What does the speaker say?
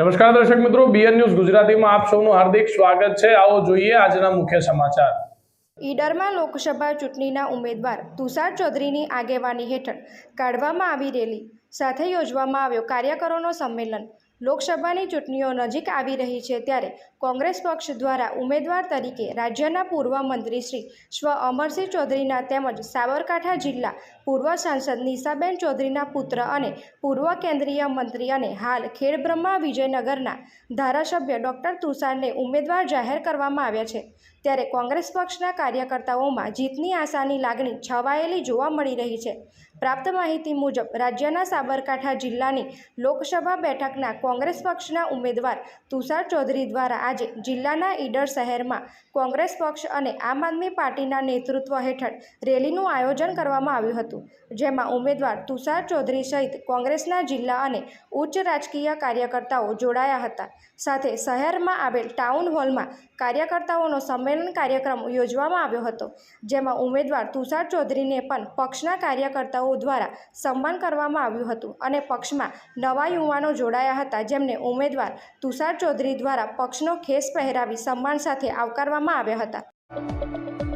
નમસ્કાર દર્શક મિત્રો બીએન ન્યૂઝ ગુજરાતીમાં આપ સૌનું હાર્દિક સ્વાગત છે. આવો જોઈએ આજના મુખ્ય સમાચાર. ઈડરમાં લોકસભા ચૂંટણીના ઉમેદવાર તુષાર ચૌધરીની આગેવાની હેઠળ કાઢવામાં આવી રેલી. સાથે યોજવામાં આવ્યો કાર્યકરોનો સંમેલન. લોકસભાની ચૂંટણીઓ નજીક આવી રહી છે ત્યારે કોંગ્રેસ પક્ષ દ્વારા ઉમેદવાર તરીકે રાજ્યના પૂર્વ મંત્રી શ્રી સ્વ અમરસિંહ ચૌધરીના તેમજ સાબરકાંઠા જિલ્લા પૂર્વ સાંસદ નિશાબેન ચૌધરીના પુત્ર અને પૂર્વ કેન્દ્રીય મંત્રી અને હાલ ખેડબ્રહ્મા વિજયનગરના ધારાસભ્ય ડૉક્ટર તુષારને ઉમેદવાર જાહેર કરવામાં આવ્યા છે. ત્યારે કોંગ્રેસ પક્ષના કાર્યકર્તાઓમાં જીતની આશાની લાગણી છવાયેલી જોવા મળી રહી છે. પ્રાપ્ત માહિતી મુજબ, રાજ્યના સાબરકાંઠા જિલ્લાની લોકસભા બેઠકના કોંગ્રેસ પક્ષના ઉમેદવાર તુષાર ચૌધરી દ્વારા આજે જિલ્લાના ઈડર શહેરમાં કોંગ્રેસ પક્ષ અને આમ આદમી પાર્ટીના નેતૃત્વ હેઠળ રેલીનું આયોજન કરવામાં આવ્યું હતું, જેમાં ઉમેદવાર તુષાર ચૌધરી સહિત કોંગ્રેસના જિલ્લા અને ઉચ્ચ રાજકીય કાર્યકર્તાઓ જોડાયા હતા. સાથે શહેરમાં આવેલ ટાઉન હોલમાં કાર્યકર્તાઓનો સંમેલન કાર્યક્રમ યોજવામાં આવ્યો હતો, જેમાં ઉમેદવાર તુષાર ચૌધરીને પણ પક્ષના કાર્યકર્તાઓ દ્વારા સન્માન કરવામાં આવ્યું હતું અને પક્ષમાં નવા યુવાનો જોડાયા હતા, જેમને ઉમેદવાર તુષાર ચૌધરી દ્વારા પક્ષનો ખેસ પહેરાવી સન્માન સાથે આવકારવામાં આવ્યા હતા.